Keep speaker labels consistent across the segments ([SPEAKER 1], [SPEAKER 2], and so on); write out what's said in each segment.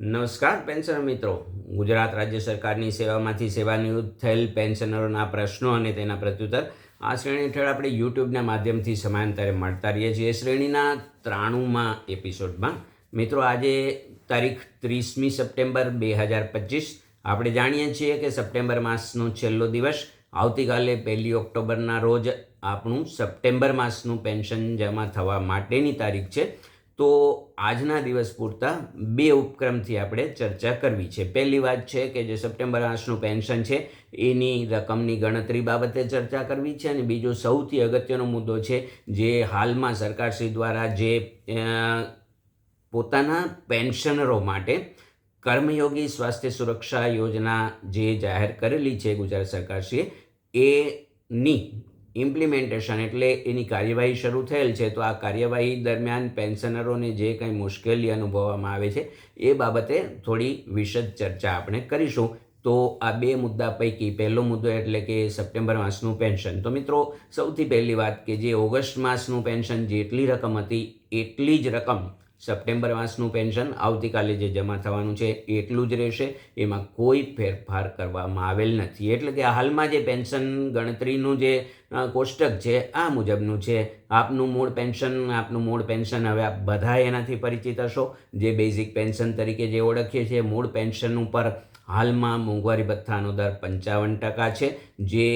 [SPEAKER 1] નમસ્કાર, પેન્શનર મિત્રો. ગુજરાત રાજ્ય સરકારની સેવામાંથી સેવાનિવૃત્ત થયેલ પેન્શનરોના પ્રશ્નો અને તેના પ્રત્યુત્તર આ શ્રેણી હેઠળ આપણે યુટ્યુબના માધ્યમથી સમાંતરે મળતા રહીએ છીએ. શ્રેણીના ત્રાણુંમાં એપિસોડમાં. મિત્રો, આજે તારીખ ત્રીસમી સપ્ટેમ્બર બે હજાર પચીસ. આપણે જાણીએ છીએ કે સપ્ટેમ્બર માસનો છેલ્લો દિવસ. આવતીકાલે પહેલી ઓક્ટોબરના રોજ આપણું સપ્ટેમ્બર માસનું પેન્શન જમા થવા માટેની તારીખ છે. તો આજના દિવસ પૂરતા બે ઉપક્રમથી આપણે ચર્ચા કરવી છે. પહેલી વાત છે કે જે સપ્ટેમ્બર માસનું પેન્શન છે, એની રકમની ગણતરી બાબતે ચર્ચા કરવી છે અને બીજો સૌથી અગત્યનો મુદ્દો છે જે હાલમાં સરકારશ્રી દ્વારા જે પોતાના પેન્શનરો માટે કર્મયોગી સ્વાસ્થ્ય સુરક્ષા યોજના જે જાહેર કરેલી છે ગુજરાત સરકારશ્રીએ, એની ઇમ્પ્લિમેન્ટેશન એટલે એની કાર્યવાહી શરૂ થયેલ છે, તો આ કાર્યવાહી દરમિયાન પેન્શનરોને જે કંઈ મુશ્કેલી અનુભવવામાં આવે છે, એ બાબતે થોડી વિશદ ચર્ચા આપણે કરીશું. તો આ બે મુદ્દા પૈકી પહેલો મુદ્દો એટલે કે સપ્ટેમ્બર માસનું પેન્શન. તો મિત્રો, સૌથી પહેલી વાત કે જે ઓગસ્ટ માસનું પેન્શન જેટલી રકમ હતી, એટલી જ રકમ સપ્ટેમ્બર માસનું પેન્શન આવતીકાલે જે જમા થવાનું છે એટલું જ રહેશે. એમાં કોઈ ફેરફાર કરવામાં આવેલ નથી. એટલે કે હાલમાં જે પેન્શન ગણતરીનું જે કોષ્ટક છે, આ મુજબનું છે. આપનું મૂળ પેન્શન, આપનું મૂળ પેન્શન હવે આપ બધા એનાથી પરિચિત હશો. જે બેઝિક પેન્શન તરીકે જે ઓળખીએ છીએ, મૂળ પેન્શન ઉપર હાલમાં મોંઘવારી ભથ્થાનો દર પંચાવન ટકા છે. જે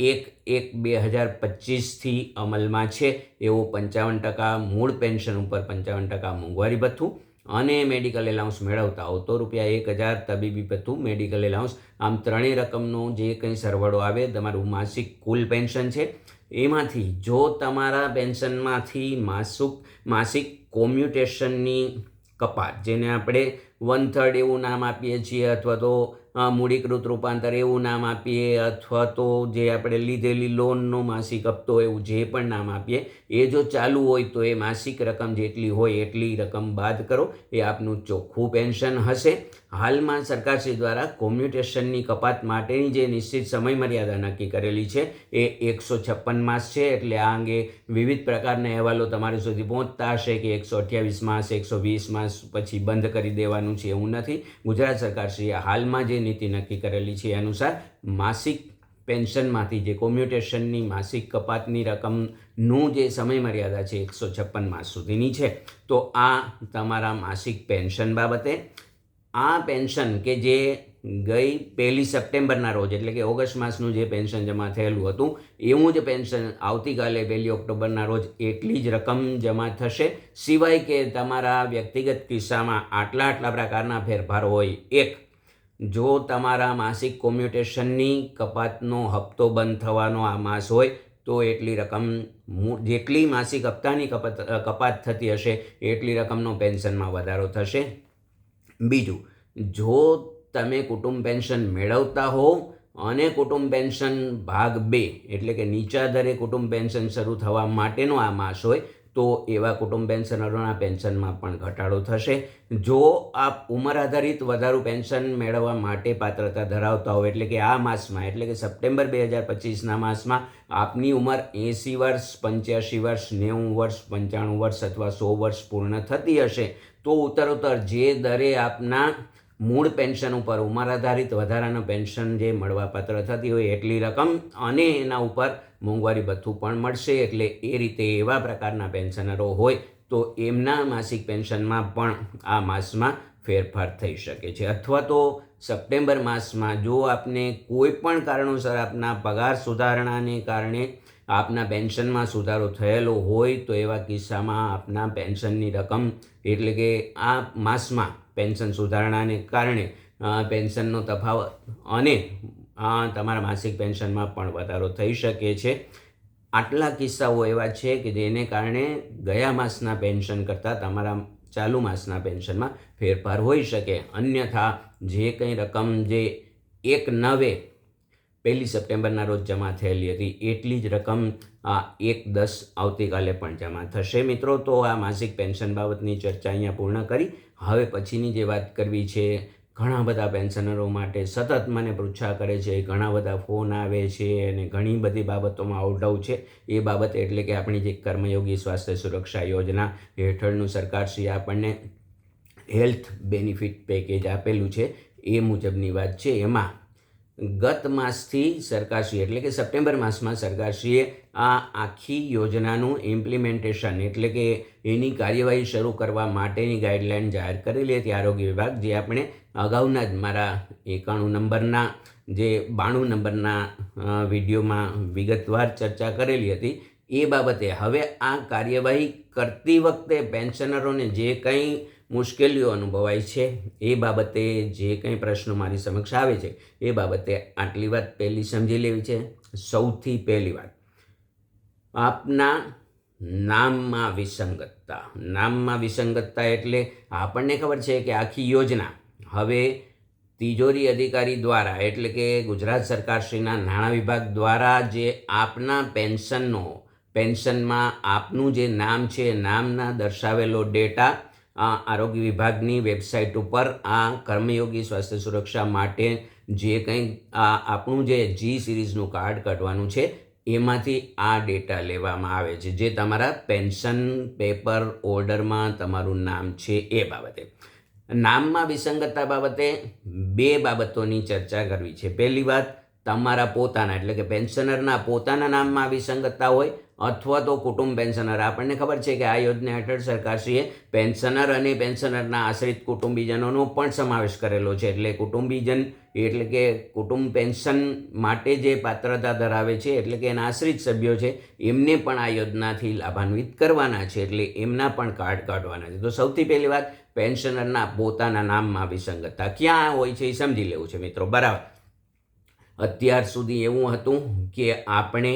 [SPEAKER 1] એક એક બે હજાર પચીસથી અમલમાં છે. એવો પંચાવન ટકા મૂળ પેન્શન ઉપર પંચાવન ટકા મોંઘવારી ભથ્થું અને મેડિકલ એલાઉન્સ મેળવતા હો તો રૂપિયા એક હજાર તબીબી ભથ્થું, મેડિકલ એલાઉન્સ. આમ ત્રણેય રકમનો જે કંઈ સરવાળો આવે, તમારું માસિક કુલ પેન્શન છે. એમાંથી જો તમારા પેન્શનમાંથી માસુક, માસિક કોમ્યુટેશનની કપાત, જેને આપણે વન થર્ડ એવું નામ આપીએ છીએ અથવા તો મૂડીકૃત રૂપાંતર એવું નામ આપીએ અથવા તો જે આપણે લીધેલી લોનનો માસિક હપ્તો એવું જે પણ નામ આપીએ, એ જો ચાલુ હોય તો એ માસિક રકમ જેટલી હોય એટલી રકમ બાદ કરો, એ આપનું ચોખ્ખું પેન્શન હશે. હાલમાં સરકારશ્રી દ્વારા કોમ્યુટેશનની કપાત માટેની જે નિશ્ચિત સમયમર્યાદા નક્કી કરેલી છે, એ એકસો છપ્પન માસ છે. એટલે આ અંગે વિવિધ પ્રકારના અહેવાલો તમારી સુધી પહોંચતા હશે કે એકસો અઠ્યાવીસ માસ, એકસો વીસ માસ પછી બંધ કરી દેવાનું છે એવું નથી. ગુજરાત સરકારશ્રીએ હાલમાં જે નીતિ નક્કી કરેલી છે એ અનુસાર માસિક પેન્શનમાંથી જે કોમ્યુટેશનની માસિક કપાતની રકમનું જે સમયમર્યાદા છે, એકસો છપ્પન માસ સુધીની છે. તો આ તમારા માસિક પેન્શન બાબતે આ પેન્શન કે જે ગઈ પહેલી સપ્ટેમ્બરના રોજ, એટલે કે ઓગસ્ટ માસનું જે પેન્શન જમા થયેલું હતું, એવું જ પેન્શન આવતીકાલે પહેલી ઓક્ટોબરના રોજ એટલી જ રકમ જમા થશે. સિવાય કે તમારા વ્યક્તિગત કિસ્સામાં આટલા આટલા પ્રકારના ફેરફાર હોય. એક, જો તમારા માસિક કોમ્યુટેશનની કપાતનો હપ્તો બંધ થવાનો આ માસ હોય, તો એટલી રકમ જેટલી માસિક હપ્તાની કપાત કપાત થતી હશે, એટલી રકમનો પેન્શનમાં વધારો થશે. બીજું, જો તમે કુટુંબ પેન્શન મેળવતા હો અને કુટુંબ પેન્શન ભાગ બે, એટલે કે નીચા દરે કુટુંબ પેન્શન શરૂ થવા માટેનો આ માસ હોય, તો એવા કુટુંબ પેન્શનરોના પેન્શનમાં પણ ઘટાડો થશે. જો આપ ઉંમર આધારિત વધારું પેન્શન મેળવવા માટે પાત્રતા ધરાવતા હો એટલે કે આ માસમાં, એટલે કે સપ્ટેમ્બર બે હજાર પચીસના માસમાં, આપની ઉંમર એંસી વર્ષ, પંચ્યાસી વર્ષ, નેવું વર્ષ, પંચાણું વર્ષ અથવા સો વર્ષ પૂર્ણ થતી હશે તો ઉત્તરોત્તર જે દરે આપના મૂળ પેન્શન ઉપર ઉંમર આધારિત વધારાનું પેન્શન જે મળવાપાત્ર થતી હોય એટલી રકમ, અને એના ઉપર મોંઘવારી ભથ્થું પણ મળશે. એટલે એ રીતે એવા પ્રકારના પેન્શનરો હોય, તો એમના માસિક પેન્શનમાં પણ આ માસમાં ફેરફાર થઈ શકે છે. અથવા તો સપ્ટેમ્બર માસમાં જો આપને કોઈ પણ કારણોસર આપના પગાર સુધારણાને કારણે આપના પેન્શનમાં સુધારો થયેલો હોય તો એવા કિસ્સામાં આપના પેન્શનની રકમ એટલે કે આ માસમાં પેન્શન સુધારણાને કારણે પેન્શનનો તફાવત અને તમારા માસિક પેન્શનમાં પણ વધારો થઈ શકે છે. આટલા કિસ્સાઓ એવા છે કે જેને કારણે ગયા માસના પેન્શન કરતાં તમારા ચાલુ માસના પેન્શનમાં ફેરફાર હોઈ શકે. અન્યથા જે કંઈ રકમ જે એક નવે પહેલી સપ્ટેમ્બરના રોજ જમા થયેલી હતી. એટલી જ રકમ, આ, એક દસ આવતીકાલે પણ જમા થશે. મિત્રો, તો આ માસિક પેન્શન બાબતની ચર્ચા અહીંયા પૂર્ણ કરી. હવે પછીની જે વાત કરવી છે, ઘણા બધા પેન્શનરો માટે સતત મને પૃચ્છા કરે છે, ઘણા બધા ફોન આવે છે અને ઘણી બધી બાબતોમાં આઉટડાઉ છે. એ બાબત એટલે કે આપણી જે કર્મયોગી સ્વાસ્થ્ય સુરક્ષા યોજના હેઠળનું સરકારશ્રી આપણને હેલ્થ બેનિફિટ પેકેજ આપેલું છે. એ મુજબની વાત છે. એમાં ગત માસથી સરકારશ્રી એટલે કે સપ્ટેમ્બર માસમાં સરકારશ્રીએ આ આખી યોજનાનું ઇમ્પ્લિમેન્ટેશન એટલે કે એની કાર્યવાહી શરૂ કરવા માટેની ગાઈડલાઇન જાહેર કરેલી હતી આરોગ્ય વિભાગ, જે આપણે અગાઉના જ મારા એકાણું નંબરના, જે બાણું નંબરના વિડીયોમાં વિગતવાર ચર્ચા કરેલી હતી. એ બાબતે હવે આ કાર્યવાહી કરતી વખતે પેન્શનરોને જે કંઈ મુશ્કેલીઓ અનુભવાય છે. એ બાબતે જે કંઈ પ્રશ્નો મારી સમક્ષ આવે છે, એ બાબતે આટલી વાત પહેલી સમજી લેવી છે. સૌથી પહેલી વાત, આપના નામમાં વિસંગતતા. નામમાં વિસંગતતા એટલે આપણને ખબર છે કે આખી યોજના. હવે તિજોરી અધિકારી દ્વારા, એટલે કે ગુજરાત સરકારશ્રીના નાણાં વિભાગ દ્વારા જે આપના પેન્શનનો, પેન્શનમાં આપનું જે નામ છે, નામના દર્શાવેલો ડેટા આરોગ્ય વિભાગની વેબસાઇટ ઉપર આ કર્મયોગી સ્વાસ્થ્ય સુરક્ષા માટે જે કંઈ આપણું જે જી સિરીઝનું કાર્ડ કાઢવાનું છે, એમાંથી આ ડેટા લેવામાં આવે છે, જે તમારા પેન્શન પેપર ઓર્ડરમાં તમારું નામ છે એ બાબતે. નામમાં વિસંગતતા બાબતે બે બાબતોની ચર્ચા કરવી છે. પહેલી વાત, તમારા પોતાના, એટલે કે પેન્શનરના પોતાના નામમાં વિસંગતતા હોય અથવા તો કુટુંબ પેન્શનર. આપણને ખબર છે કે આ યોજના હેઠળ સરકારશ્રીએ પેન્શનર અને પેન્શનરના આશ્રિત કુટુંબીજનોનો પણ સમાવેશ કરેલો છે. એટલે કુટુંબીજન એટલે કે કુટુંબ પેન્શન માટે જે પાત્રતા ધરાવે છે, એટલે કે એના આશ્રિત સભ્યો છે, એમને પણ આ યોજનાથી લાભાન્વિત કરવાના છે. એટલે એમના પણ કાર્ડ કાઢવાના છે. તો સૌથી પહેલી વાત, પેન્શનરના પોતાના નામમાં વિસંગતતા ક્યાં હોય છે એ સમજી લેવું છે મિત્રો. બરાબર. અત્યાર સુધી એવું હતું કે આપણે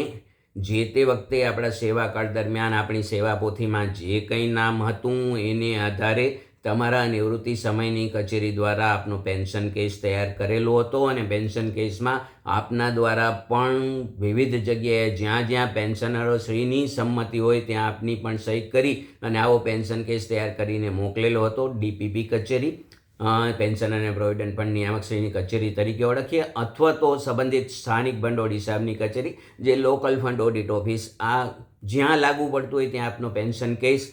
[SPEAKER 1] જે તે વખતે આપણા સેવા કાળ દરમિયાન આપણી સેવા પોથીમાં જે કંઈ નામ હતું એને આધારે તમારા નિવૃત્તિ સમયની કચેરી દ્વારા આપનો પેન્શન કેસ તૈયાર કરેલો હતો અને પેન્શન કેસમાં આપના દ્વારા પણ વિવિધ જગ્યાએ જ્યાં જ્યાં પેન્શનરો શ્રીની સંમતિ હોય ત્યાં આપની પણ સહી કરી અને આવો પેન્શન કેસ તૈયાર કરીને મોકલેલો હતો ડીપીપી કચેરી. પેન્શન અને પ્રોવિડન્ટ ફંડ નિયામક કચેરી તરીકે ઓળખીએ અથવા તો સંબંધિત સ્થાનિક ભંડોળ હિસાબની કચેરી, જે લોકલ ફંડ ઓડિટ ઓફિસ આ જ્યાં લાગુ પડતું હોય ત્યાં આપનો પેન્શન કેસ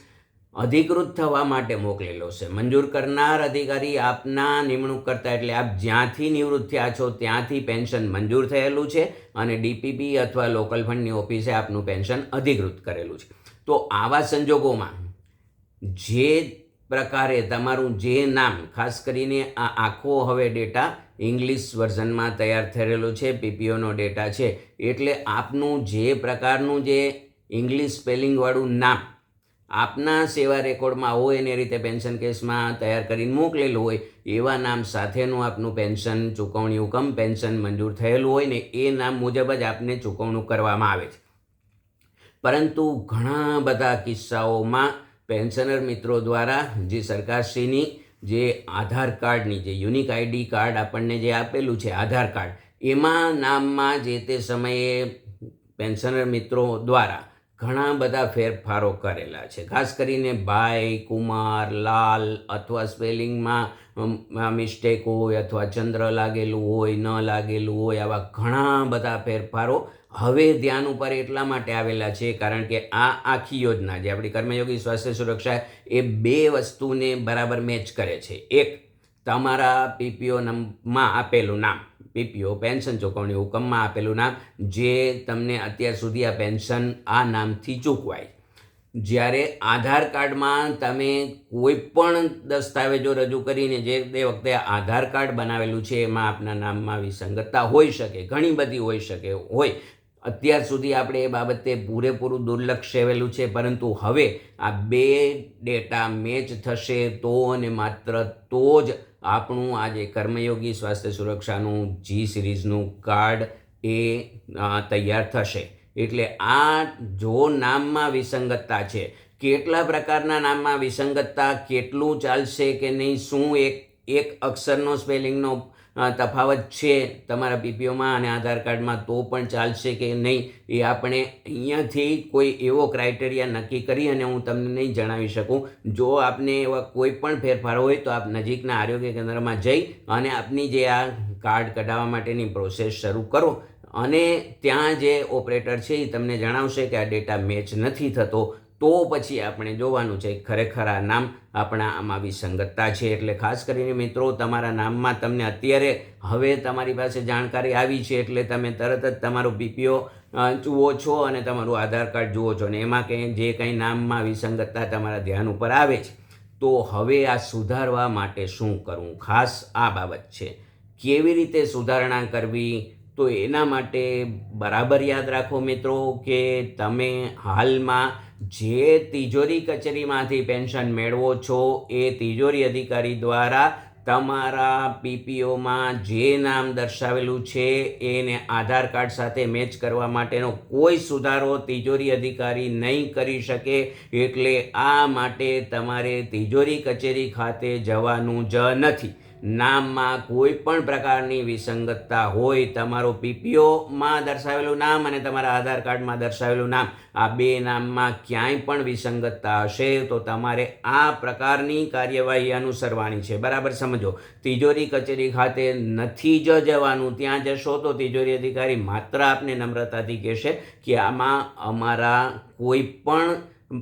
[SPEAKER 1] અધિકૃત થવા માટે મોકલેલો છે. મંજૂર કરનાર અધિકારી આપના નિમણૂક કરતા એટલે આપ જ્યાંથી નિવૃત્ત થયા છો ત્યાંથી પેન્શન મંજૂર થયેલું છે અને ડીપીપી અથવા લોકલ ફંડની ઓફિસે આપનું પેન્શન અધિકૃત કરેલું છે. તો આવા સંજોગોમાં જે પ્રકારે તમારું જે નામ, ખાસ કરીને આ આખો હવે ડેટા ઇંગ્લિશ વર્ઝનમાં તૈયાર થયેલો છે, પીપીઓનો ડેટા છે. એટલે આપનું જે પ્રકારનું જે ઇંગ્લિશ સ્પેલિંગવાળું નામ આપના સેવા રેકોર્ડમાં હોય, એને રીતે પેન્શન કેસમાં તૈયાર કરીને મોકલેલું હોય, એવા નામ સાથેનું આપનું પેન્શન, ચૂકવણી હુકમ, પેન્શન મંજૂર થયેલું હોય ને એ નામ મુજબ જ આપને ચૂકવણું કરવામાં આવે છે. પરંતુ ઘણા બધા કિસ્સાઓમાં પેન્શનર મિત્રો દ્વારા જે સરકારશ્રીની જે આધાર કાર્ડની જે યુનિક આઈડી કાર્ડ આપણને જે આપેલું છે, આધાર કાર્ડ, એમાં નામમાં જે તે સમયે પેન્શનર મિત્રો દ્વારા ઘણા બધા ફેરફારો કરેલા છે. ખાસ કરીને ભાઈ કુમાર, લાલ અથવા સ્પેલિંગમાં મિસ્ટેક હોય અથવા ચંદ્ર લાગેલું હોય, ન લાગેલું હોય, આવા ઘણા બધા ફેરફારો હવે ધ્યાન ઉપર એટલા માટે આવેલા છે, કારણ કે આ આખી યોજના જે આપણી કર્મયોગી સ્વાસ્થ્ય સુરક્ષા એ બે વસ્તુને બરાબર મેચ કરે છે. એક, તમારા પીપીઓ માં આપેલું નામ, પીપીઓ, પેન્શન ચૂકવણી હુકમમાં આપેલું નામ, જે તમને અત્યાર સુધી આ પેન્શન આ નામથી ચૂકવાય. જ્યારે આધાર કાર્ડમાં તમે કોઈ પણ દસ્તાવેજો રજૂ કરીને જે તે વખતે આધાર કાર્ડ બનાવેલું છે, એમાં આપના નામમાં વિસંગતતા હોઈ શકે, ઘણી બધી હોઈ શકે, હોય અત્યાર સુધી આપણે એ બાબતે પૂરેપૂરું દુર્લક્ષ સેવેલું છે, પરંતુ હવે આ બે ડેટા મેચ થશે તો અને માત્ર તો જ આપણું આ જે કર્મયોગી સ્વાસ્થ્ય સુરક્ષાનું જી સિરીઝનું કાર્ડ એ તૈયાર થશે. એટલે આ જો નામમાં વિસંગતતા છે, કેટલા પ્રકારના નામમાં વિસંગતતા, કેટલું ચાલશે કે નહીં, શું એક એક અક્ષરનો સ્પેલિંગનો તફાવત છે તમારા પીપીઓમાં અને આધાર કાર્ડમાં તો પણ ચાલશે કે નહીં એ આપણે અહીંયાથી કોઈ એવો ક્રાઇટેરિયા નક્કી કરી અને હું તમને નહીં જણાવી શકું. જો આપને એવા કોઈ પણ ફેરફાર હોય તો આપ નજીકના આરોગ્ય કેન્દ્રમાં જઈ અને આપની જે આ કાર્ડ કઢાવવા માટેની પ્રોસેસ શરૂ કરો. અને ત્યાં જે ઓપરેટર છે એ તમને જણાવશે કે આ ડેટા મેચ નથી થતો. તો પછી આપણે જોવાનું છે ખરેખર આ નામ આપણા આમાં વિસંગતતા છે. એટલે ખાસ કરીને મિત્રો, તમારા નામમાં તમને અત્યારે હવે તમારી પાસે જાણકારી આવી છે. એટલે તમે તરત જ તમારું પીપીઓ જુઓ છો અને તમારું આધાર કાર્ડ જુઓ છો. અને એમાં કંઈ, જે કંઈ નામમાં વિસંગતતા તમારા ધ્યાન ઉપર આવે છે, તો હવે આ સુધારવા માટે શું કરવું? ખાસ આ બાબત છે. કેવી રીતે સુધારણા કરવી? તો એના માટે બરાબર યાદ રાખો મિત્રો કે તમે હાલમાં જે તિજોરી કચેરીમાંથી પેન્શન મેળવો છો, એ તિજોરી અધિકારી દ્વારા તમારા પીપીઓમાં જે નામ દર્શાવેલું છે, એને આધાર કાર્ડ સાથે મેચ કરવા માટેનો કોઈ સુધારો તિજોરી અધિકારી નહીં કરી શકે, એટલે આ માટે તમારે તિજોરી કચેરી ખાતે જવાનું જ નથી. નામમાં કોઈ પણ પ્રકારની વિસંગતતા હોય, તમારો પીપીઓમાં દર્શાવેલું નામ અને તમારા આધાર કાર્ડમાં દર્શાવેલું નામ, આ બે નામમાં ક્યાંય પણ વિસંગતતા હશે, તો તમારે આ પ્રકારની કાર્યવાહી અનુસરવાની છે. બરાબર સમજો? તિજોરી કચેરી ખાતે નથી જ જવાનું. ત્યાં જશો તો તિજોરી અધિકારી માત્ર આપને નમ્રતાથી કહેશે કે આમાં અમારા કોઈ પણ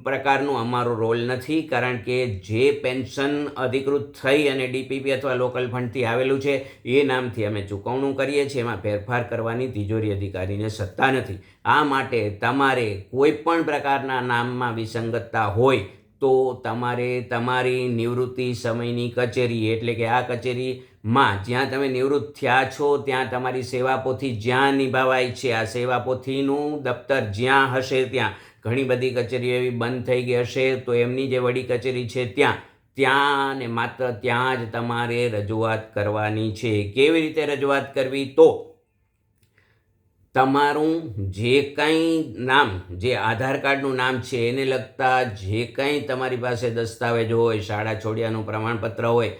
[SPEAKER 1] પ્રકારનું અમારો રોલ નથી, કારણ કે જે પેન્શન અધિકૃત થઈ અને ડીપીપી અથવા લોકલ ફંડથી આવેલું છે, એ નામથી અમે ચૂકવણું કરીએ છીએ. એમાં ફેરફાર કરવાની તિજોરી અધિકારીને સત્તા નથી. આ માટે તમારે કોઈ પણ પ્રકારના નામમાં વિસંગતતા હોય, તો તમારે તમારી નિવૃત્તિ સમયની કચેરી, એટલે કે આ કચેરીમાં જ્યાં તમે નિવૃત્ત થયા છો, ત્યાં તમારી સેવાપોથી જ્યાં નિભાવાય છે, આ સેવાપોથીનું દફતર જ્યાં હશે ત્યાં. ઘણી બધી કચેરીઓ એવી બંધ થઈ ગઈ હશે, તો એમની જે વડી કચેરી છે ત્યાં ત્યાં ને માત્ર ત્યાં જ તમારે રજૂઆત કરવાની છે. કેવી રીતે રજૂઆત કરવી? તો તમારું જે કંઈ નામ, જે આધાર કાર્ડનું નામ છે, એને લગતા જે કંઈ તમારી પાસે દસ્તાવેજ હોય, શાળા છોડ્યાનું પ્રમાણપત્ર હોય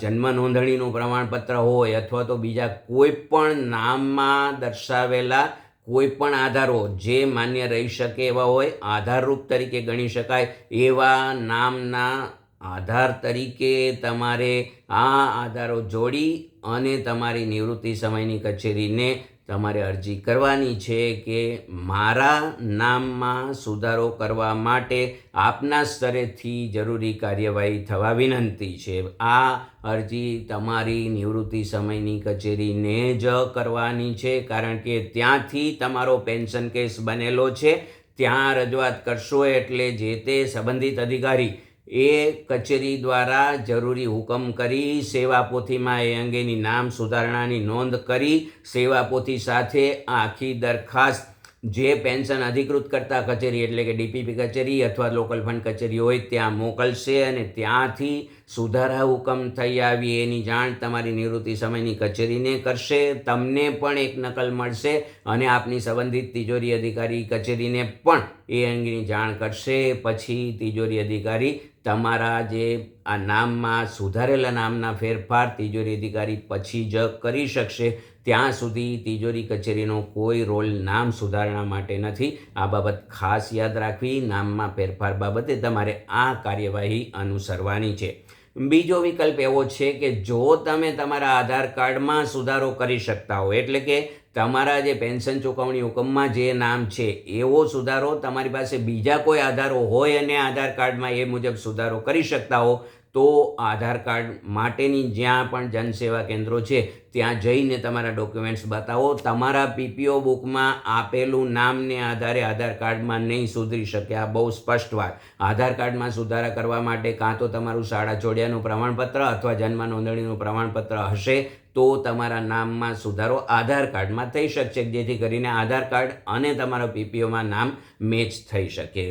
[SPEAKER 1] જન્મ નોંધણીનું પ્રમાણપત્ર હોય, અથવા તો બીજા કોઈ પણ નામમાં દર્શાવેલા કોઈ પણ આધારો જે માન્ય રહી શકે એવા હોય, આધારરૂપ તરીકે ગણી શકાય, એવા નામના આધાર તરીકે તમારે આ આધારો જોડી અને તમારી નિવૃત્તિ સમયની કચેરીને તમારે અરજી કરવાની છે કે મારા નામમાં સુધારો કરવા માટે આપના સ્તરેથી જરૂરી કાર્યવાહી થવા વિનંતી છે. આ અરજી તમારી નિવૃત્તિ સમયની કચેરીને જ કરવાની છે કારણ કે ત્યાંથી તમારો પેન્શન કેસ બનેલો છે. ત્યાં રજૂઆત કરશો એટલે જે તે સંબંધિત અધિકારી એ કચેરી દ્વારા જરૂરી હુકમ કરી સેવાપોથીમાં એ અંગેની નામ સુધારણાની નોંધ કરી સેવાપોથી સાથે આખી દરખાસ્ત, જે પેન્શન અધિકૃત કરતા કચેરી એટલે કે ડીપીપી કચેરી અથવા લોકલ ફંડ કચેરી હોય ત્યાં મોકલશે અને ત્યાંથી સુધારા હુકમ થઈ આવી એની જાણ તમારી નિવૃત્તિ સમયની કચેરીને કરશે. તમને પણ એક નકલ મળશે અને આપની સંબંધિત તિજોરી અધિકારી કચેરીને પણ એ અંગેની જાણ કરશે. પછી તિજોરી અધિકારી તમારા જે આ નામમાં સુધારેલા નામના ફેરફાર તિજોરી અધિકારી પછી જ કરી શકશે. ત્યાં સુધી તિજોરી કચેરીનો કોઈ રોલ નામ સુધારણા માટે નથી. આ બાબત ખાસ યાદ રાખવી. નામમાં ફેરફાર બાબતે તમારે આ કાર્યવાહી અનુસરવાની છે. બીજો વિકલ્પ એવો છે કે જો તમે તમારા આધાર કાર્ડમાં સુધારો કરી શકતા હો, એટલે કે તમારા જે પેન્શન ચૂકવણી હુકમમાં જે નામ છે, એવો સુધારો તમારી પાસે બીજા કોઈ આધારો હોય અને આધાર કાર્ડમાં એ મુજબ સુધારો કરી શકતા હો, તો આધાર કાર્ડ માટેની જ્યાં પણ જનસેવા કેન્દ્રો છે, ત્યાં જઈને તમારા ડોક્યુમેન્ટ્સ બતાવો. તમારા પીપીઓ બુકમાં આપેલું નામને આધારે આધાર કાર્ડમાં નહીં સુધરી શકે. આ બહુ સ્પષ્ટ વાત. આધાર કાર્ડમાં સુધારા કરવા માટે કાં તો તમારું શાળા છોડ્યાનું પ્રમાણપત્ર અથવા જન્મ નોંધણીનું પ્રમાણપત્ર હશે તો તમારા નામમાં સુધારો આધાર કાર્ડમાં થઈ શકશે, જેથી કરીને આધાર કાર્ડ અને તમારા પીપીઓમાં નામ મેચ થઈ શકે.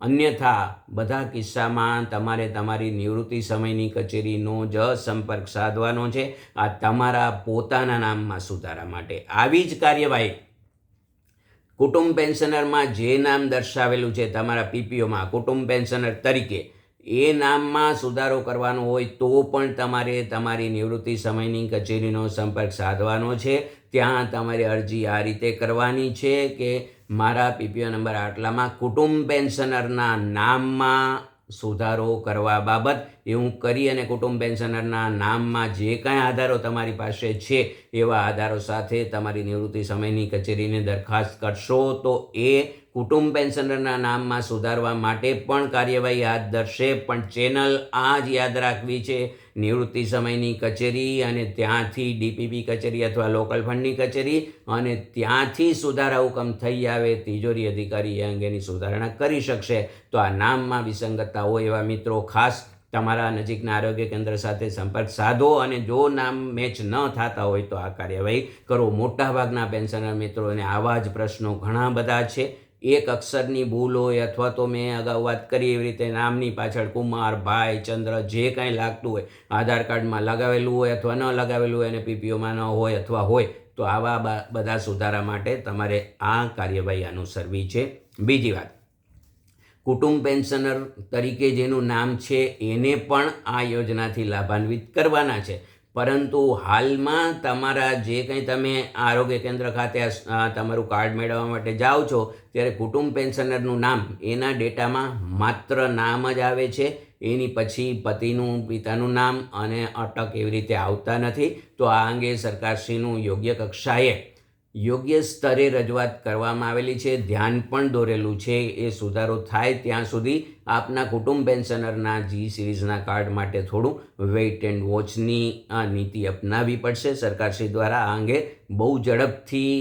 [SPEAKER 1] અન્યથા, બધા કિસ્સામાં તમારે તમારી નિવૃત્તિ સમયની કચેરીનો જ સંપર્ક સાધવાનો છે. આ તમારા પોતાના નામમાં સુધારા માટે. આવી જ કાર્યવાહી કુટુંબ પેન્શનરમાં જે નામ દર્શાવેલું છે તમારા પીપીઓમાં, કુટુંબ પેન્શનર તરીકે એ નામમાં સુધારો કરવાનો હોય તો પણ તમારે તમારી નિવૃત્તિ સમયની કચેરીનો સંપર્ક સાધવાનો છે. ત્યાં તમારે અરજી આ રીતે કરવાની છે કે મારા પીપીઓ નંબર આટલામાં કુટુંબ પેન્શનરના નામમાં સુધારો કરવા બાબત એવું કરી અને કુટુંબ પેન્શનરના નામમાં જે કાંઈ આધારો તમારી પાસે છે એવા આધારો સાથે તમારી નિવૃત્તિ સમયની કચેરીને દરખાસ્ત કરશો તો એ કુટુંબ પેન્શનરના નામમાં સુધારવા માટે પણ કાર્યવાહી હાથ ધરશે, પણ ચેનલ આ જ યાદ રાખવી છે. નિવૃત્તિ સમયની કચેરી અને ત્યાંથી ડીપીપી કચેરી અથવા લોકલ ફંડની કચેરી અને ત્યાંથી સુધારા હુકમ થઈ આવે, તિજોરી અધિકારી એ અંગેની સુધારણા કરી શકશે. તો આ નામમાં વિસંગતતા હોય એવા મિત્રો, ખાસ તમારા નજીકના આરોગ્ય કેન્દ્ર સાથે સંપર્ક સાધો અને જો નામ મેચ ન થતા હોય તો આ કાર્યવાહી કરો. મોટાભાગના પેન્શનર મિત્રોને આવા જ પ્રશ્નો ઘણા બધા છે. એક અક્ષરની ભૂલ હોય અથવા તો મેં અગાઉ વાત કરી એવી રીતે નામની પાછળ કુમાર, ભાઈ, ચંદ્ર, જે કાંઈ લાગતું હોય, આધાર કાર્ડમાં લગાવેલું હોય અથવા ન લગાવેલું હોય અને પીપીઓમાં ન હોય અથવા હોય, તો આવા બધા સુધારા માટે તમારે આ કાર્યવાહી અનુસરવી છે. બીજી વાત, કુટુંબ પેન્શનર તરીકે જેનું નામ છે, એને પણ આ યોજનાથી લાભાન્વિત કરવાના છે. પરંતુ હાલમાં તમારા જે કંઈ તમે આરોગ્ય કેન્દ્ર ખાતે તમારું કાર્ડ મેળવવા માટે જાઓ છો, ત્યારે કુટુંબ પેન્શનરનું નામ એના ડેટામાં માત્ર નામ જ આવે છે. એની પછી પતિનું, પિતાનું નામ અને અટક એવી રીતે આવતા નથી. તો આ અંગે સરકારશ્રીનું યોગ્ય કક્ષાએ યોગ્ય સ્તરે રજૂઆત કરવામાં આવેલી છે, ધ્યાન પણ દોરેલું છે, એ સુધારો થાય ત્યાં સુધી આપના કુટુંબ પેન્શનરના જી સિરીઝના કાર્ડ માટે થોડું વેઇટ એન્ડ વોચની આ નીતિ અપનાવવી પડશે. સરકારશ્રી દ્વારા આ અંગે બહુ ઝડપથી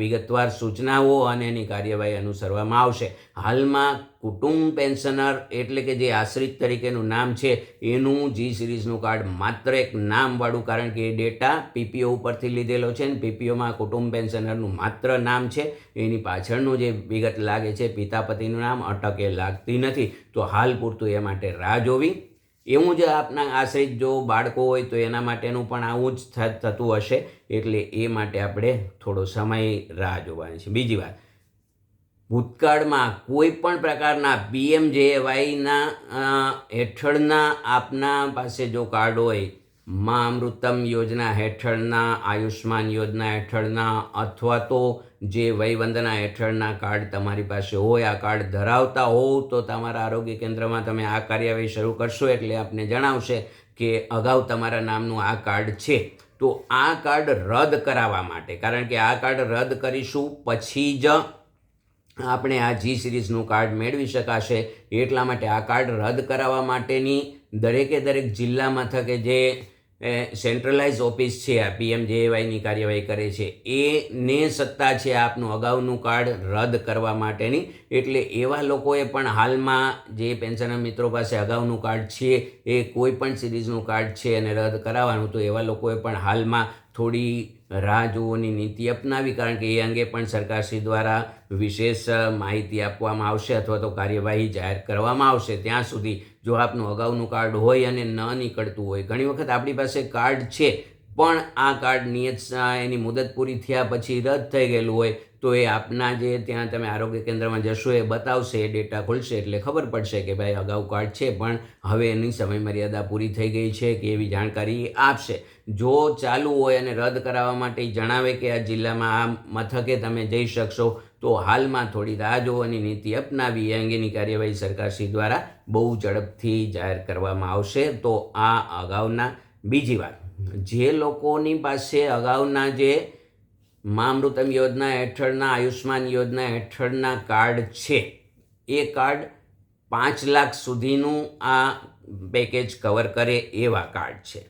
[SPEAKER 1] વિગતવાર સૂચનાઓ અને એની કાર્યવાહી અનુસરવામાં આવશે. હાલમાં કુટુંબ પેન્શનર એટલે કે જે આશ્રિત તરીકેનું નામ છે, એનું જી સિરીઝનું કાર્ડ માત્ર એક નામવાળું, કારણ કે એ ડેટા પીપીઓ ઉપરથી લીધેલો છે ને પીપીઓમાં કુટુંબ પેન્શનરનું માત્ર નામ છે. એની પાછળનું જે વિગત લાગે છે પિતા પતિનું નામ અટકે લાગતી નથી. તો હાલ પૂરતું એ માટે રાહ જોવી. એવું જ આપના આશ્રિત જો બાળકો હોય તો એના માટેનું પણ આવું જ થતું હશે. એટલે એ માટે આપણે થોડો સમય રાહ જોવાની છે. બીજી વાત ભૂતકાળમાં કોઈ પણ પ્રકારના પીએમ પીએમજેવાયના હેઠળના આપના પાસે જો કાર્ડ હોય, મા અમૃતમ યોજના હેઠળના, આયુષ્માન યોજના હેઠળના, અથવા તો જે વયવંદના હેઠળના કાર્ડ તમારી પાસે હોય, આ કાર્ડ ધરાવતા હોવ, તો તમારા આરોગ્ય કેન્દ્રમાં તમે આ કાર્યવાહી શરૂ કરશો એટલે આપને જણાવશે કે અગાઉ તમારા નામનું આ કાર્ડ છે. તો આ કાર્ડ રદ કરાવવા માટે, કારણ કે આ કાર્ડ રદ કરીશું પછી જ આપણે આ જી સિરીઝનું કાર્ડ મેળવી શકાશે. એટલા માટે આ કાર્ડ રદ કરાવવા માટેની દરેકે દરેક જિલ્લા મથકે જે સેન્ટ્રલાઇઝ ઓફિસ છે, આ પીએમજેએવાયની કાર્યવાહી કરે છે, એને સત્તા છે આપનું અગાઉનું કાર્ડ રદ કરવા માટેની. એટલે એવા લોકોએ પણ હાલમાં જે પેન્શનર મિત્રો પાસે અગાઉનું કાર્ડ છે, એ કોઈ પણ સિરીઝનું કાર્ડ છે અને રદ કરાવવાનું, તો એવા લોકોએ પણ હાલમાં થોડી રાહ જોવાની નીતિ અપનાવી, કારણ કે એ અંગે પણ સરકારશ્રી દ્વારા વિશેષ માહિતી આપવામાં આવશે અથવા તો કાર્યવાહી જાહેર કરવામાં આવશે. ત્યાં સુધી જો આપનું અગાઉનું કાર્ડ હોય અને ન નીકળતું હોય. ઘણી વખત આપણી પાસે કાર્ડ છે પણ આ કાર્ડ નિયત એની મુદત પૂરી થયા પછી રદ થઈ ગયેલું હોય તો એ આપના જે ત્યાં તમે આરોગ્ય કેન્દ્રમાં જશો એ બતાવશે, એ ડેટા ખોલશે એટલે ખબર પડશે કે ભાઈ અગાઉ કાર્ડ છે પણ હવે એની સમયમર્યાદા પૂરી થઈ ગઈ છે કે એવી જાણકારી આપશે. જો ચાલુ હોય અને રદ કરાવવા માટે જણાવે કે આ જિલ્લામાં આ મથકે તમે જઈ શકશો, તો હાલમાં થોડી રાહ જોવાની નીતિ અપનાવી. એ અંગેની કાર્યવાહી સરકારશ્રી દ્વારા બહુ ઝડપથી જાહેર કરવામાં આવશે. તો આ અગાઉના બીજી વાત જે લોકોની પાસે અગાઉના જે મા યોજના હેઠળના આયુષ્માન યોજના હેઠળના કાર્ડ છે, એ કાર્ડ પાંચ લાખ સુધીનું આ પેકેજ કવર કરે એવા કાર્ડ છે.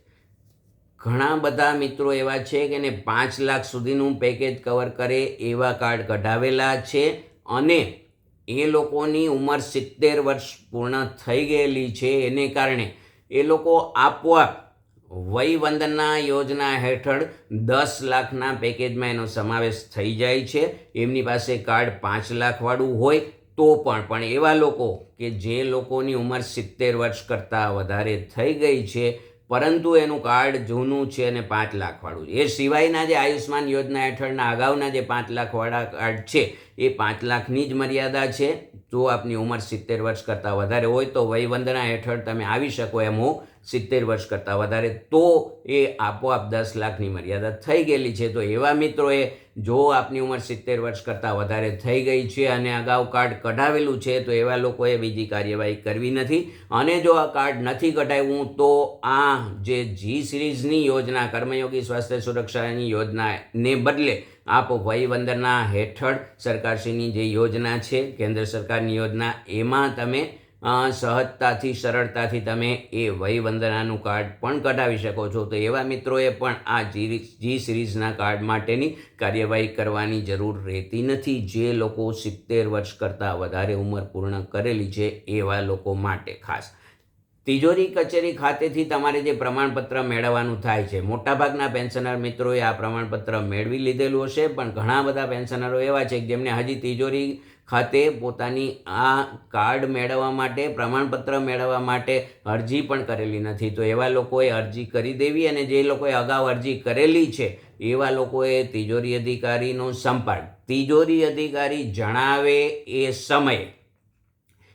[SPEAKER 1] ઘણા બધા મિત્રો એવા છે કે એને પાંચ લાખ સુધીનું પેકેજ કવર કરે એવા કાર્ડ કઢાવેલા છે અને એ લોકોની ઉંમર સિત્તેર વર્ષ પૂર્ણ થઈ ગયેલી છે. એને કારણે એ લોકો આપોઆપ વયવંદના યોજના હેઠળ દસ લાખના પેકેજમાં એનો સમાવેશ થઈ જાય છે. એમની પાસે કાર્ડ પાંચ લાખવાળું હોય તો પણ પણ એવા લોકો કે જે લોકોની ઉંમર સિત્તેર વર્ષ કરતાં વધારે થઈ ગઈ છે, પરંતુ એનું કાર્ડ જૂનું છે અને પાંચ લાખવાળું છે. એ સિવાયના જે આયુષ્માન યોજના હેઠળના અગાઉના જે પાંચ લાખવાળા કાર્ડ છે, એ પાંચ લાખની જ મર્યાદા છે. જો આપની ઉંમર સિત્તેર વર્ષ કરતાં વધારે હોય તો વયવંદના હેઠળ તમે આવી શકો એમ હું સિત્તેર વર્ષ કરતાં વધારે, તો એ આપોઆપ દસ લાખની મર્યાદા થઈ ગયેલી છે. તો એવા મિત્રોએ, જો આપની ઉંમર સિત્તેર વર્ષ કરતાં વધારે થઈ ગઈ છે અને અગાઉ કાર્ડ કઢાવેલું છે, તો એવા લોકોએ બીજી કાર્યવાહી કરવી નથી. અને જો આ કાર્ડ નથી કઢાવ્યું, તો આ જે જી સિરીઝની યોજના, કર્મયોગી સ્વાસ્થ્ય સુરક્ષાની યોજનાને બદલે આપ વયવંદના હેઠળ સરકારશ્રીની જે યોજના છે, કેન્દ્ર સરકારની યોજના, એમાં તમે સહજતાથી, સરળતાથી તમે એ વય વંદનાનું કાર્ડ પણ કઢાવી શકો છો. તો એવા મિત્રોએ પણ આ જી જી સિરીઝના કાર્ડ માટેની કાર્યવાહી કરવાની જરૂર રહેતી નથી. જે લોકો સિત્તેર વર્ષ કરતાં વધારે ઉંમર પૂર્ણ કરેલી છે, એવા લોકો માટે ખાસ. તિજોરી કચેરી ખાતેથી તમારે જે પ્રમાણપત્ર મેળવવાનું થાય છે, મોટાભાગના પેન્શનર મિત્રોએ આ પ્રમાણપત્ર મેળવી લીધેલું હશે, પણ ઘણા બધા પેન્શનરો એવા છે કે જેમને હજી તિજોરી ખાતે પોતાની આ કાર્ડ મેળવવા માટે, પ્રમાણપત્ર મેળવવા માટે અરજી પણ કરેલી નથી. તો એવા લોકોએ અરજી કરી દેવી અને જે લોકોએ અગાઉ અરજી કરેલી છે, એવા લોકોએ તિજોરી અધિકારીનો સંપર્ક. તિજોરી અધિકારી જણાવે એ સમયે,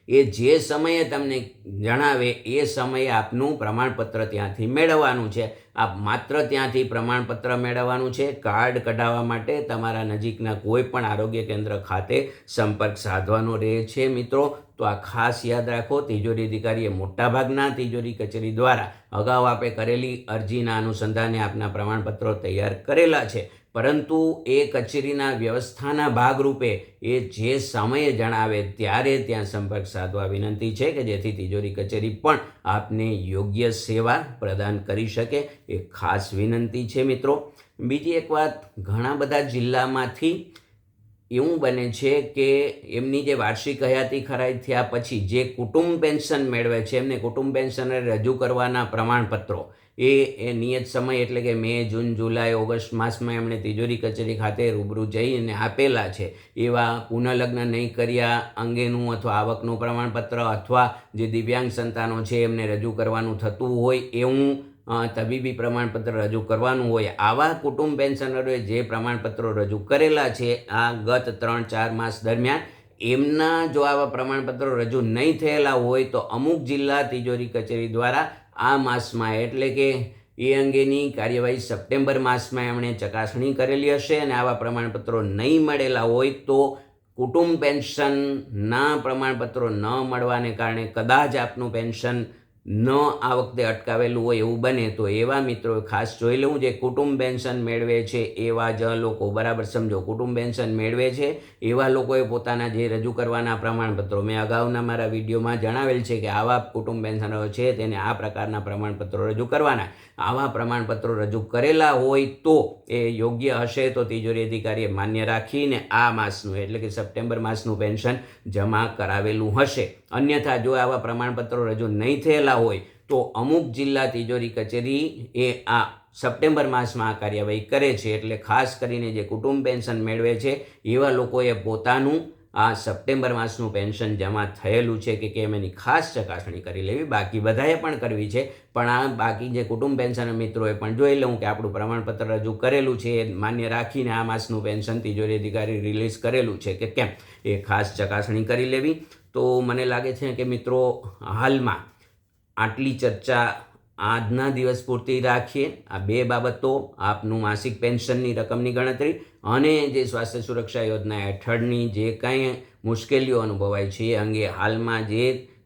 [SPEAKER 1] એ જે સમયે તમને જણાવે એ સમયે આપનું પ્રમાણપત્ર ત્યાંથી મેળવવાનું છે. આપ માત્ર ત્યાંથી પ્રમાણપત્ર મેળવવાનું છે. કાર્ડ કઢાવવા માટે તમારા નજીકના કોઈ પણ આરોગ્ય કેન્દ્ર ખાતે સંપર્ક સાધવાનો રહે છે મિત્રો. તો આ ખાસ યાદ રાખો, તિજોરી અધિકારીએ મોટાભાગના તિજોરી કચેરી દ્વારા અગાઉ આપે કરેલી અરજીના અનુસંધાને આપના પ્રમાણપત્રો તૈયાર કરેલા છે. પરંતુ એ કચેરીના વ્યવસ્થાના ભાગરૂપે એ જે સમયે જણાવે ત્યારે ત્યાં સંપર્ક સાધવા વિનંતી છે કે જેથી તિજોરી કચેરી પણ આપને યોગ્ય સેવા પ્રદાન કરી શકે એ ખાસ વિનંતી છે મિત્રો. બીજી એક વાત, ઘણા બધા જિલ્લામાંથી એવું બને છે કે એમની જે વાર્ષિક હયાતી ખરાઈ થયા પછી જે કુટુંબ પેન્શન મેળવે છે એમને કુટુંબ પેન્શનને રજૂ કરવાના પ્રમાણપત્રો એ એ નિયત સમય એટલે કે મે, જૂન, જુલાઈ, ઓગસ્ટ માસમાં એમણે તિજોરી કચેરી ખાતે રૂબરૂ જઈને આપેલા છે. એવા પુનઃલગ્ન નહીં કર્યા અંગેનું અથવા આવકનું પ્રમાણપત્ર અથવા જે દિવ્યાંગ સંતાનો છે એમને રજૂ કરવાનું થતું હોય એવું તબીબી પ્રમાણપત્ર રજૂ કરવાનું હોય, આવા કુટુંબ પેન્શનરોએ જે પ્રમાણપત્રો રજૂ કરેલા છે આ ગત ત્રણ, ચાર માસ દરમિયાન, એમના જો આવા પ્રમાણપત્રો રજૂ નહીં થયેલા હોય તો અમુક જિલ્લા તિજોરી કચેરી દ્વારા આ માસમાં એટલે કે એ અંગેની કાર્યવાહી સપ્ટેમ્બર માસમાં એમણે ચકાસણી કરેલી હશે અને આવા પ્રમાણપત્રો નહીં મળેલા હોય તો કુટુંબ પેન્શનના પ્રમાણપત્રો ન મળવાને કારણે કદાચ આપનું પેન્શન ન આ વખતે અટકાવેલું હોય એવું બને તો એવા મિત્રો ખાસ જોઈ લેવું જે કુટુંબ પેન્શન મેળવે છે એવા જ લોકો, બરાબર સમજો, કુટુંબ પેન્શન મેળવે છે એવા લોકોએ પોતાના જે રજૂ કરવાના પ્રમાણપત્રો. મેં અગાઉના મારા વિડીયોમાં જણાવેલ છે કે આવા કુટુંબ પેન્શનરો છે તેને આ પ્રકારના પ્રમાણપત્રો રજૂ કરવાના. આવા પ્રમાણપત્રો રજૂ કરેલા હોય તો એ યોગ્ય હશે તો તિજોરી અધિકારીએ માન્ય રાખીને આ માસનું, એટલે કે સપ્ટેમ્બર માસનું પેન્શન જમા કરાવેલું હશે. અન્યથા જો આવા પ્રમાણપત્રો રજૂ નહીં થયેલા હોય, તો અમુક જિલ્લા તિજોરી કચેરી એ આ સપ્ટેમ્બર માસમાં આ કાર્યવાહી કરે છે. એટલે ખાસ કરીને જે કુટુંબ પેન્શન મેળવે છે, એવા લોકોએ પોતાનું આ સપ્ટેમ્બર માસનું પેન્શન જમા થયેલું છે કે કેમ એની ખાસ ચકાસણી કરી લેવી. બાકી બધાએ પણ કરવી છે. પણ આ બાકી જે કુટુંબ પેન્શન મિત્રોએ પણ જોઈ લઉં કે આપણું પ્રમાણપત્ર રજૂ કરેલું છે. એ માન્ય રાખીને આ માસનું પેન્શન તિજોરી અધિકારી રિલીઝ કરેલું છે કે કેમ એ ખાસ ચકાસણી કરી લેવી. તો મને લાગે છે કે મિત્રો, હાલમાં આટલી ચર્ચા આજના દિવસ પૂરતી રાખીએ. આ બે બાબતો આપનું માસિક પેન્શનની રકમની ગણતરી અને જે સ્વાસ્થ્ય સુરક્ષા યોજના હેઠળની જે કાંઈ મુશ્કેલીઓ અનુભવાય છે એ અંગે હાલમાં જે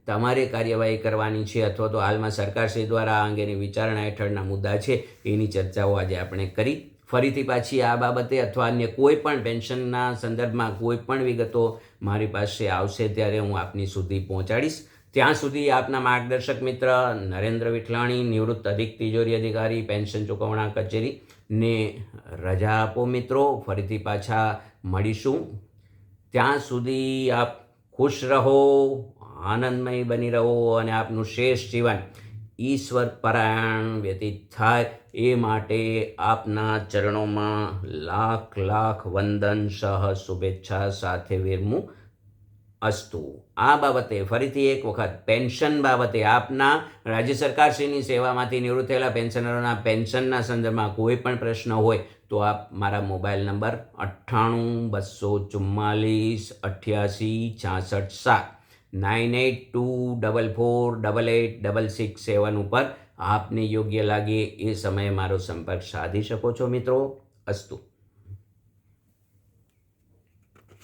[SPEAKER 1] તમારે કાર્યવાહી કરવાની છે અથવા તો હાલમાં સરકારશ્રી દ્વારા આ અંગેની વિચારણા હેઠળના મુદ્દા છે એની ચર્ચાઓ આજે આપણે કરી. ફરીથી પાછી આ બાબતે અથવા અન્ય કોઈ પણ પેન્શનના સંદર્ભમાં કોઈ પણ વિગતો મારી પાસે આવશે ત્યારે હું આપની સુધી પહોંચાડીશ. ત્યાં સુધી આપના માર્ગદર્શક મિત્ર નરેન્દ્ર વિઠલાણી, નિવૃત્ત અધિક તિજોરી અધિકારી, પેન્શન ચૂકવણા કચેરી ને રજા આપો મિત્રો. ફરીથી પાછા મળીશું. ત્યાં સુધી આપ ખુશ રહો, આનંદમય બની રહો અને આપનું શેષ જીવન ઈશ્વર પરાયણ વ્યતીત થાય. એ માટે આપના ચરણોમાં લાખ લાખ વંદન, સહ શુભેચ્છા સાથે વિરમું અસ્તુ. આ બાબતે ફરીથી એક વખત પેન્શન બાબતે આપના રાજ્ય સરકારશ્રીની સેવામાંથી નિવૃત્ત થયેલા પેન્શનરોના પેન્શનના સંદર્ભમાં કોઈ પણ પ્રશ્ન હોય તો આપ મારા મોબાઈલ નંબર અઠ્ઠાણું, બસો ચુમ્માલીસ, અઠ્યાસી, છાસઠ, સાત, nine eight two double four double eight double six seven ઉપર આપને યોગ્ય લાગે એ સમયે મારો સંપર્ક સાધી શકો છો મિત્રો. અસ્તુ.